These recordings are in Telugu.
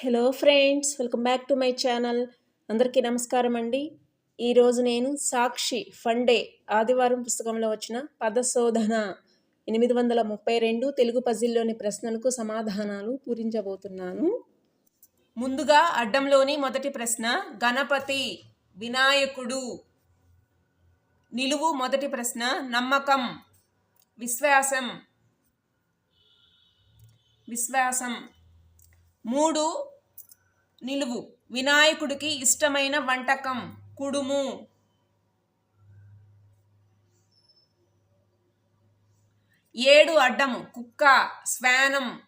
Hello friends welcome back to my channel అందరికీ నమస్కారం అండి. ఈరోజు నేను సాక్షి ఫండే ఆదివారం పుస్తకంలో వచ్చిన పదశోధన ఎనిమిది వందల ముప్పై రెండు తెలుగు పజిల్లోని ప్రశ్నలకు సమాధానాలు పూరించబోతున్నాను. ముందుగా అడ్డంలోని మొదటి ప్రశ్న గణపతి వినాయకుడు. నిలువు మొదటి ప్రశ్న నమ్మకం విశ్వాసం. విశ్వాసం. మూడు నిలువు. వినాయకుడికి ఇష్టమైన వంటకం కుడుము. ఏడు అడ్డము కుక్క శ్వానం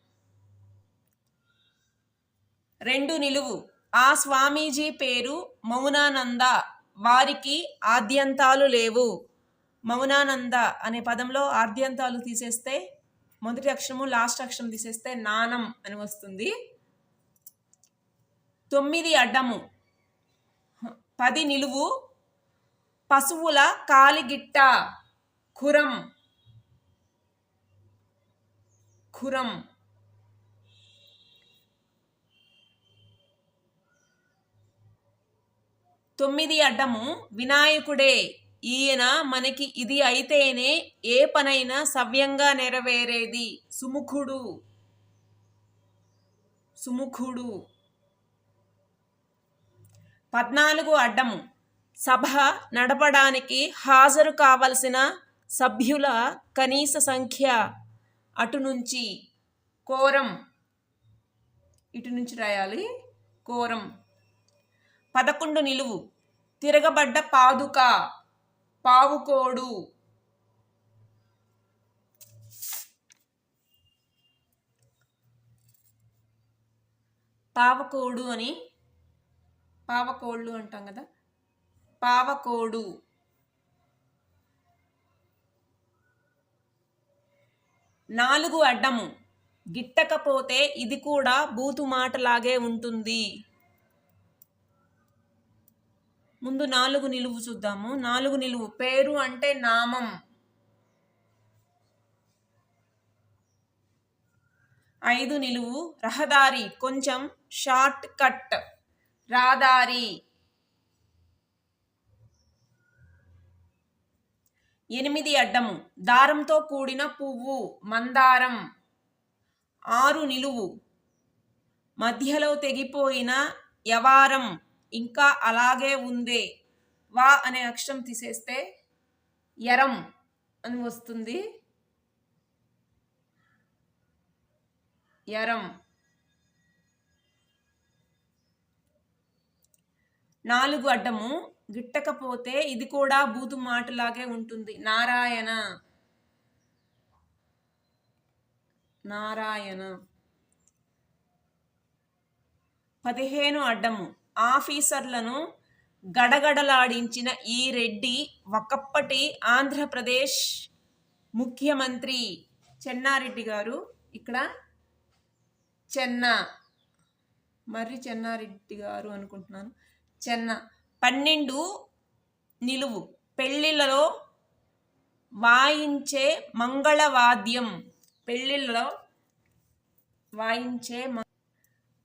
రెండు నిలువు. ఆ స్వామీజీ పేరు మౌనానంద. వారికి ఆద్యంతాలు లేవు. మౌనానంద అనే పదంలో ఆద్యంతాలు తీసేస్తే మొదటి అక్షరము లాస్ట్ అక్షరం తీసేస్తే నానం అని వస్తుంది. తొమ్మిది అడ్డము. పది నిలువు. పశువుల కాలిగిట్ట ఖురం. ఖురం. తొమ్మిది అడ్డము. వినాయకుడే ఈయన మనకి ఇది అయితేనే ఏ పనైనా సవ్యంగా నెరవేరేది. సుముఖుడు. సుముఖుడు. పద్నాలుగు అడ్డము. సభ నడపడానికి హాజరు కావలసిన సభ్యుల కనీస సంఖ్య అటు నుంచి కోరం. ఇటు నుంచి రాయాలి. కోరం. పదకొండు నిలువు. తిరగబడ్డ పాదుక. పావుకోడు. పావకోడు అని పావకోళ్ళు అంటాం కదా? పావకోడు. నాలుగు అడ్డము. గిట్టకపోతే ఇది కూడా బూతు మాటలాగే ఉంటుంది. ముందు నాలుగు నిలువు చూద్దాము. నాలుగు నిలువు. పేరు అంటే నామం. ఐదు నిలువు. రహదారి. కొంచెం షార్ట్ కట్. రాదారి. ఎనిమిది అడ్డము. దారంతో కూడిన పువ్వు మందారం. ఆరు నిలువు. మధ్యలో తెగిపోయిన యవారం. ఇంకా అలాగే ఉందే. వా అనే అక్షరం తీసేస్తే ఎరం అని వస్తుంది. ఎరం. నాలుగు అడ్డము గిట్టకపోతే ఇది కూడా బూతు మాటలాగే ఉంటుంది. నారాయణ. నారాయణ. పదిహేను అడ్డము. ఆఫీసర్లను గడగడలాడించిన ఈ రెడ్డి ఒకప్పటి ఆంధ్రప్రదేశ్ ముఖ్యమంత్రి చెన్నారెడ్డి గారు ఇక్కడ చెన్న. మర్రి చెన్నారెడ్డి గారు అనుకుంటున్నాను. చెన్న. పన్నెండు నిలువు. పెళ్ళిళ్ళలో వాయించే మంగళవాద్యం. పెళ్ళిళ్ళలో వాయించే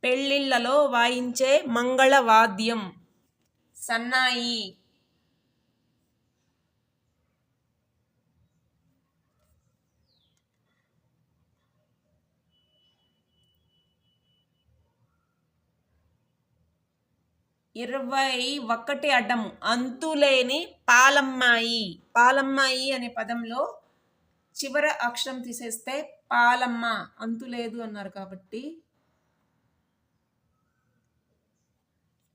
పెళ్ళిళ్ళలో వాయించే మంగళవాద్యం. సన్నాయి. ఇరవై ఒకటి అడ్డము. అంతులేని పాలమ్మాయి. పాలమ్మాయి అనే పదంలో చివర అక్షరం తీసేస్తే పాలమ్మ. అంతులేదు అన్నారు కాబట్టి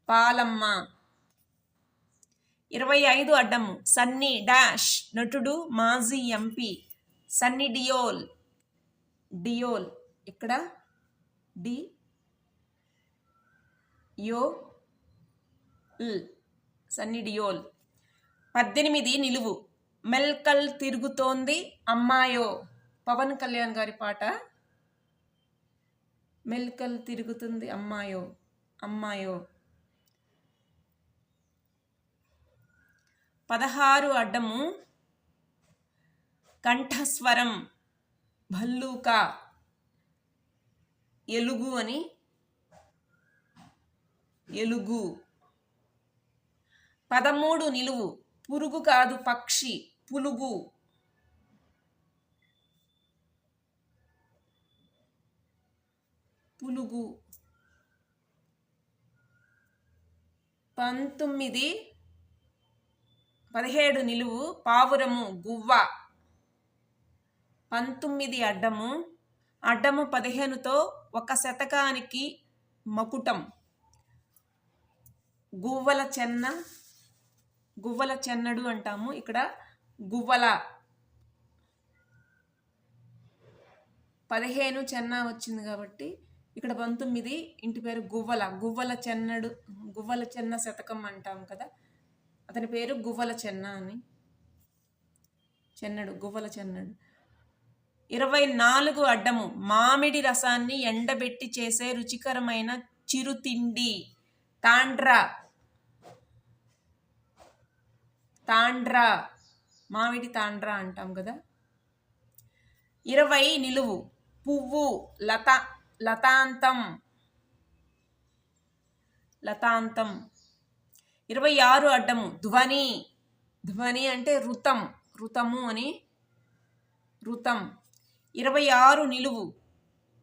పాలమ్మ. ఇరవై ఐదు అడ్డము. సన్నీ డాష్ నటుడు మాజీ ఎంపీ సన్నీ డియోల్. డియోల్. ఇక్కడ డి. యో. సన్నీ డియోల్. పద్దెనిమిది నిలువు. మెల్కల్ తిరుగుతోంది అమ్మాయో. పవన్ కళ్యాణ్ గారి పాట. మెల్కల్ తిరుగుతుంది అమ్మాయో. అమ్మాయో. పదహారు అడ్డము. కంఠస్వరం. భల్లూక. ఎలుగు అని. ఎలుగు. పదమూడు నిలువు. పురుగు కాదు పక్షి పులుగు. పులుగు. పంతొమ్మిది పదిహేడు నిలువు పావురము గువ్వ. పంతొమ్మిది అడ్డము. అడ్డము పదిహేనుతో ఒక శతకానికి మకుటం. గువ్వల చెన్న గువ్వల చెన్నడు అంటాము. ఇక్కడ గువ్వల పదిహేను చెన్న వచ్చింది కాబట్టి ఇక్కడ పంతొమ్మిది ఇంటి పేరు గువ్వల. గువ్వల చెన్నడు గువ్వల చెన్న శతకం అంటాం కదా. అతని పేరు గువ్వల చెన్న అని. చెన్నడు గువ్వల చెన్నడు. ఇరవై నాలుగు అడ్డము. మామిడి రసాన్ని ఎండబెట్టి చేసే రుచికరమైన చిరుతిండి తాండ్రా. తాండ్రా. మామిడి తాండ్రా అంటాం కదా. ఇరవై నిలువు. పువ్వు. లత లతాంతం. లతాంతం. ఇరవై ఆరు అడ్డము. ధ్వని. ధ్వని అంటే ఋతం ఋతము అని ఋతం ఇరవై ఆరు నిలువు.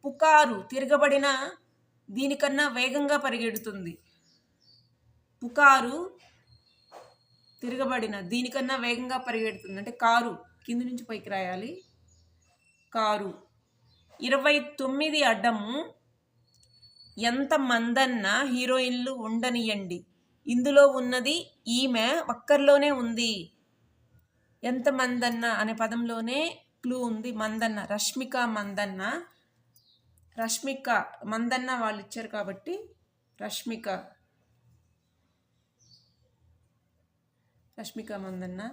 పుకారు తిరగబడిన దీనికన్నా వేగంగా పరిగెడుతుంది. పుకారు తిరగబడిన దీనికన్నా వేగంగా పరిగెడుతుంది. అంటే కారు కింది నుంచి పైకి రాయాలి. కారు. ఇరవై తొమ్మిది అడ్డము. ఎంత మందన్న హీరోయిన్లు ఉండనియండి. ఇందులో ఉన్నది ఈమె ఒక్కరిలోనే ఉంది. ఎంత మందన్న అనే పదంలోనే క్లూ ఉంది. మందన్న రష్మిక మందన్న. రష్మిక మందన్న వాళ్ళు ఇచ్చారు కాబట్టి రష్మిక. రష్మిక మందన్న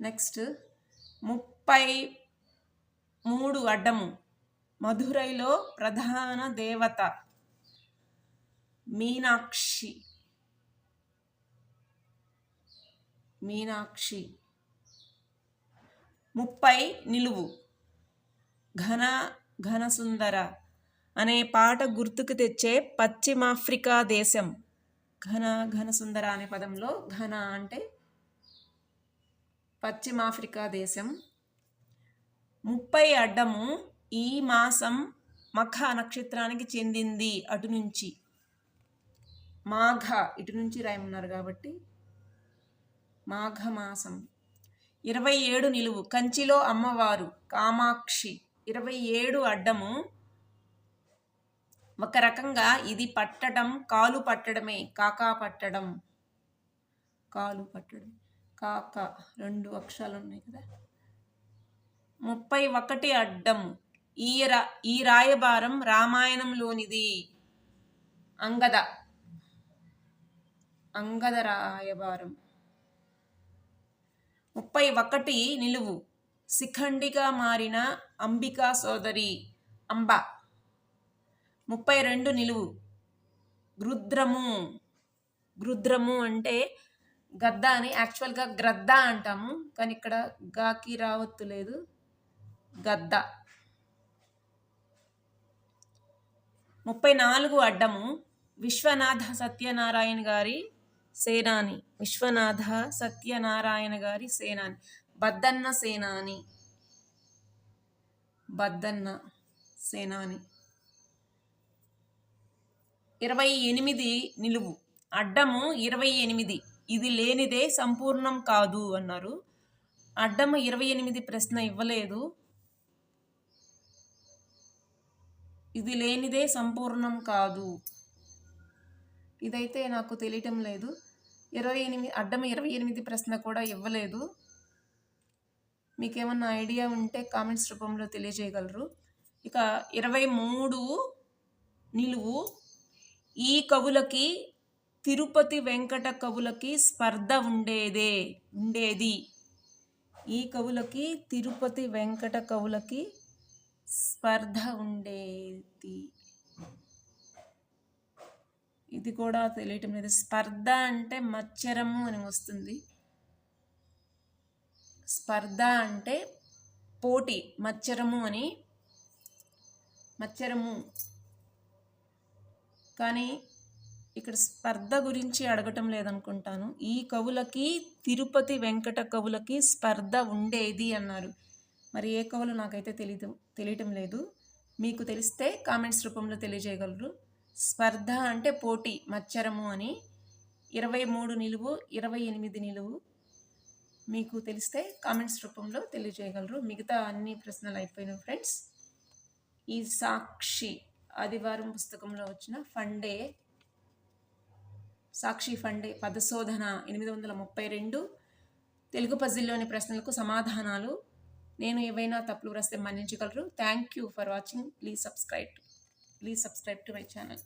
నెక్స్ట్ ముప్పై మూడు అడ్డము. మధురైలో ప్రధాన దేవత మీనాక్షి. మీనాక్షి. ముప్పై నిలువు. ఘన ఘనసుందర అనే పాట గుర్తుకు తెచ్చే పశ్చిమాఫ్రికా దేశం. ఘన ఘన సుందర అనే పదంలో ఘన అంటే పశ్చిమాఫ్రికా దేశం. ముప్పై అడ్డము ఈ మాసం మఖ నక్షత్రానికి చెందింది అటు నుంచి. మాఘ ఇటు నుంచి రాయమన్నారు కాబట్టి మాఘమాసం ఇరవై ఏడు నిలువు కంచిలో అమ్మవారు కామాక్షి. ఇరవై ఏడు అడ్డము ఒక రకంగా ఇది పట్టడం కాలు పట్టడమే కాకా పట్టడం. కాలు పట్టడం. కాక రెండు అక్షరాలు ఉన్నాయి కదా. ముప్పై ఒకటి అడ్డం. ఈ రా ఈ రాయబారం రామాయణంలోనిది. అంగద. అంగద రాయబారం. ముప్పై ఒకటి నిలువు. శిఖండిగా మారిన అంబికా సోదరి అంబ. ముప్పై రెండు నిలువు. గృద్రము గృద్రము అంటే గద్ద అని యాక్చువల్గా గ్రద్ద అంటాము కానీ ఇక్కడ గాకి రావత్తు లేదు. గద్ద. ముప్పై నాలుగు అడ్డము. విశ్వనాథ సత్యనారాయణ గారి సేనాని. విశ్వనాథ సత్యనారాయణ గారి సేనాని. బద్దన్న సేనాని. బద్దన్న సేనాని. ఇరవై ఎనిమిది నిలువు. అడ్డము ఇరవై ఎనిమిది. ఇది లేనిదే సంపూర్ణం కాదు అన్నారు. అడ్డము ఇరవై ఎనిమిది ప్రశ్న ఇవ్వలేదు. ఇది లేనిదే సంపూర్ణం కాదు. ఇదైతే నాకు తెలియటం లేదు. ఇరవై ఎనిమిది అడ్డం ఇరవై ఎనిమిది ప్రశ్న కూడా ఇవ్వలేదు. మీకేమన్నా ఐడియా ఉంటే కామెంట్స్ రూపంలో తెలియజేయగలరు. ఇక ఇరవై మూడు నిలువు. ఈ కవులకి తిరుపతి వెంకట కవులకి స్పర్ధ ఉండేదే ఉండేది. ఈ కవులకి తిరుపతి వెంకట కవులకి స్పర్ధ ఉండేది. ఇది కూడా తెలియటం లేదు. స్పర్ధ అంటే మచ్చరము అని వస్తుంది. స్పర్ధ అంటే పోటీ మచ్చరము అని మచ్చరము కానీ ఇక్కడ స్పర్ధ గురించి అడగటం లేదనుకుంటాను. ఈ కవులకి తిరుపతి వెంకట కవులకి స్పర్ధ ఉండేది అన్నారు. మరి ఏ కవులు నాకైతే తెలియదు తెలియటం లేదు. మీకు తెలిస్తే కామెంట్స్ రూపంలో తెలియజేయగలరు. స్పర్ధ అంటే పోటీ మచ్చరము అని. ఇరవై మూడు నిలువు ఇరవై ఎనిమిది నిలువు. మీకు తెలిస్తే కామెంట్స్ రూపంలో తెలియజేయగలరు. మిగతా అన్ని ప్రశ్నలు అయిపోయినాయి ఫ్రెండ్స్. ఈ సాక్షి ఆదివారం పుస్తకంలో వచ్చిన ఫండే సాక్షి ఫండే పదశోధన ఎనిమిది వందల ముప్పై రెండు తెలుగు పజిల్లోని ప్రశ్నలకు సమాధానాలు. నేను ఏవైనా తప్పులు వ్రాస్తే మన్నించగలరు. Thank you for watching please subscribe please subscribe to my channel